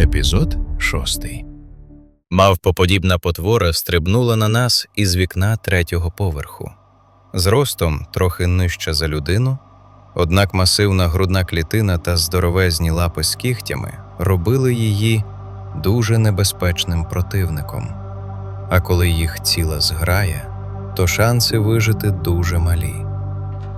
Епізод шостий. Мавпоподібна потвора стрибнула на нас із вікна третього поверху. Зростом трохи нижче за людину, однак масивна грудна клітина та здоровезні лапи з кігтями робили її дуже небезпечним противником. А коли їх ціла зграє, то шанси вижити дуже малі.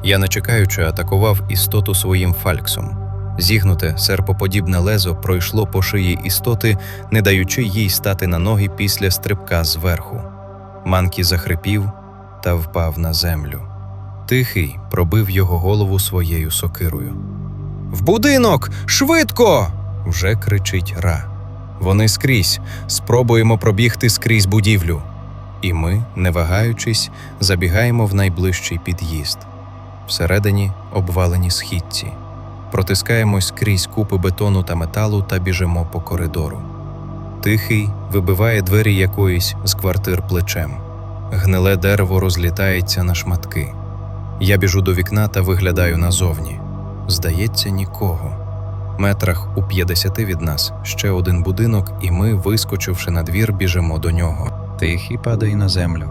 Я не чекаючи атакував істоту своїм фальксом. Зігнуте серпоподібне лезо пройшло по шиї істоти, не даючи їй стати на ноги після стрибка зверху. Манкі захрипів та впав на землю. Тихий пробив його голову своєю сокирою. В будинок! Швидко! вже кричить Ра. Вони скрізь. Спробуємо пробігти скрізь будівлю. І ми, не вагаючись, забігаємо в найближчий під'їзд. Всередині обвалені східці. Протискаємось крізь купи бетону та металу та біжимо по коридору. Тихий вибиває двері якоїсь з квартир плечем. Гниле дерево розлітається на шматки. Я біжу до вікна та виглядаю назовні. Здається, нікого. Метрах у 50 від нас ще один будинок, і ми, вискочивши на двір, біжимо до нього. Тихий падає на землю.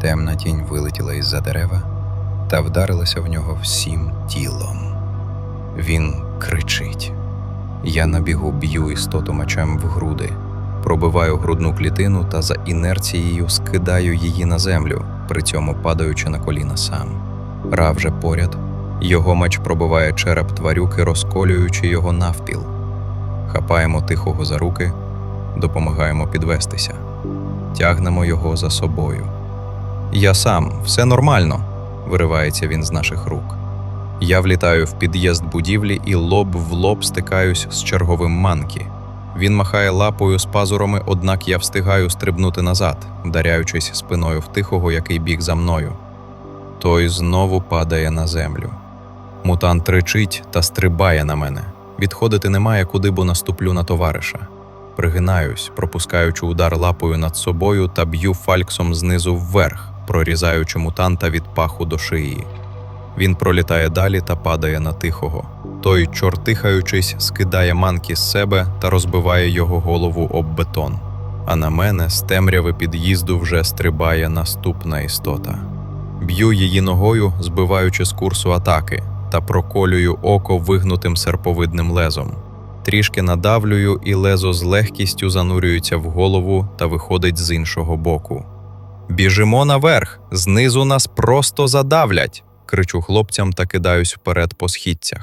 Темна тінь вилетіла із-за дерева та вдарилася в нього всім тілом. Він кричить. Я на бігу б'ю істоту мечем в груди, пробиваю грудну клітину та за інерцією скидаю її на землю, при цьому падаючи на коліна сам. Ра вже поряд. Його меч пробиває череп тварюки, розколюючи його навпіл. Хапаємо тихого за руки, допомагаємо підвестися, тягнемо його за собою. Я сам, все нормально, виривається він з наших рук. Я влітаю в під'їзд будівлі і лоб в лоб стикаюсь з черговим манкі. Він махає лапою з пазурами, однак я встигаю стрибнути назад, вдаряючись спиною в тихого, який біг за мною. Той знову падає на землю. Мутант речить та стрибає на мене. Відходити немає куди, бо наступлю на товариша. Пригинаюсь, пропускаючи удар лапою над собою та б'ю фальксом знизу вверх, прорізаючи мутанта від паху до шиї. Він пролітає далі та падає на тихого. Той, чортихаючись, скидає манки з себе та розбиває його голову об бетон. А на мене з темряви під'їзду вже стрибає наступна істота. Б'ю її ногою, збиваючи з курсу атаки, та проколюю око вигнутим серповидним лезом. Трішки надавлюю, і лезо з легкістю занурюється в голову та виходить з іншого боку. Біжимо наверх, знизу нас просто задавлять. Кричу хлопцям та кидаюсь вперед по східцях.